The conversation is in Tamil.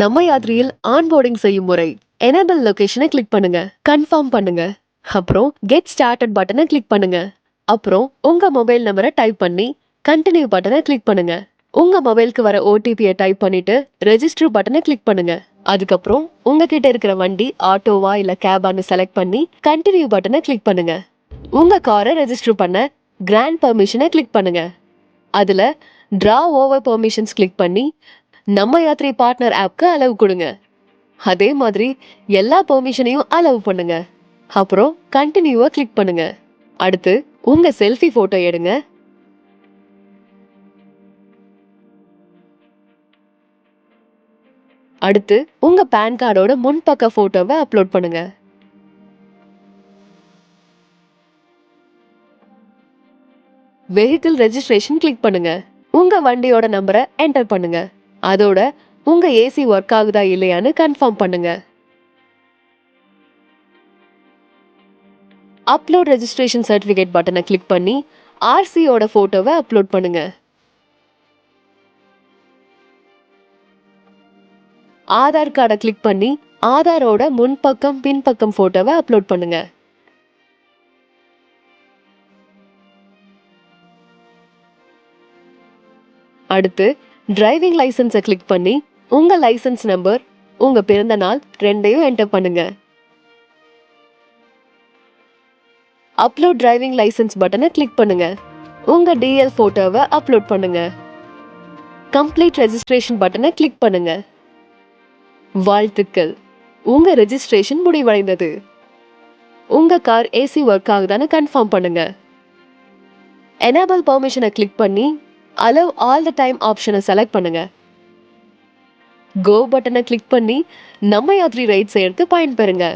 நம்ம யாத்ரியில் ஆன்போர்டிங் செய்யும் முறை. எனேபிள் லொகேஷனை கிளிக் பண்ணுங்க. கன்ஃபார்ம் பண்ணுங்க. அப்புறம் கெட் ஸ்டார்டட் பட்டனை கிளிக் பண்ணுங்க. அப்புறம் உங்க மொபைல் நம்பரை டைப் பண்ணி கண்டினியூ பட்டனை கிளிக் பண்ணுங்க. உங்க மொபைலுக்கு வர ஓடிபியை டைப் பண்ணிட்டு ரெஜிஸ்டர் பட்டனை கிளிக் பண்ணுங்க. அதுக்கப்புறம் உங்ககிட்ட இருக்கிற வண்டி ஆட்டோவா இல்ல கேபான்னு செலக்ட் பண்ணி கண்டினியூ பட்டனை கிளிக் பண்ணுங்க. உங்க காரை ரெஜிஸ்டர் பண்ண கிராண்ட் பர்மிஷனை கிளிக் பண்ணுங்க. அதுல டிரா ஓவர் பெர்மிஷன்ஸ் கிளிக் பண்ணி நம்ம யாத்ரி பார்ட்னர் ஆப்க்கு அளவு கொடுங்க. அதே மாதிரி எல்லா பெர்மிஷனையும் அளவு பண்ணுங்க. அப்புறம் கண்டினியூவை கிளிக் பண்ணுங்க. அடுத்து உங்க செல்ஃபி போட்டோ எடுங்க. அடுத்து உங்க பேன் கார்டோட முன்பக்க போட்டோவை அப்லோட் பண்ணுங்க. வெஹிக்கிள் ரெஜிஸ்ட்ரேஷன் கிளிக் பண்ணுங்க. உங்க வண்டியோட நம்பரை என்டர் பண்ணுங்க. அதோட உங்க ஏசி ஒர்க் ஆகுதா இல்லையான்னு கன்ஃபார்ம் பண்ணுங்க. அப்லோட் ரெஜிஸ்ட்ரேஷன் சர்டிஃபிகேட் பட்டனை கிளிக் பண்ணி ஆர்சியோட போட்டோவை அப்லோட் பண்ணுங்க. ஆதார் கார்டை கிளிக் பண்ணி ஆதாரோட முன்பக்கம் பின்பக்கம் போட்டோவை அப்லோட் பண்ணுங்க. அடுத்து டிரைவிங் லைசன்ஸை கிளிக் பண்ணி உங்கள் லைசன்ஸ் நம்பர் உங்கள் பிறந்த நாள் ரெண்டையும் என்டர் பண்ணுங்க. அப்லோட் டிரைவிங் லைசன்ஸ் பட்டனை கிளிக் பண்ணுங்க. உங்கள் டிஎல் ஃபோட்டோவை அப்லோட் பண்ணுங்க. கம்ப்ளீட் ரெஜிஸ்ட்ரேஷன் பட்டனை கிளிக் பண்ணுங்க. வாழ்த்துக்கள். உங்க ரெஜிஸ்ட்ரேஷன் முடிவடைந்தது. உங்க கார் ஏசி ஒர்க் ஆகுதான்னு கன்ஃபார்ம் பண்ணுங்க. எனேபிள் பர்மிஷனை கிளிக் பண்ணி அலவ் ஆல் த டைம் ஆப்ஷனை செலக்ட் பண்ணுங்க. கோ பட்டனை கிளிக் பண்ணி நம்ம யாத்ரி ரைட் செய்யறதுக்கு பயன்பெறுங்க.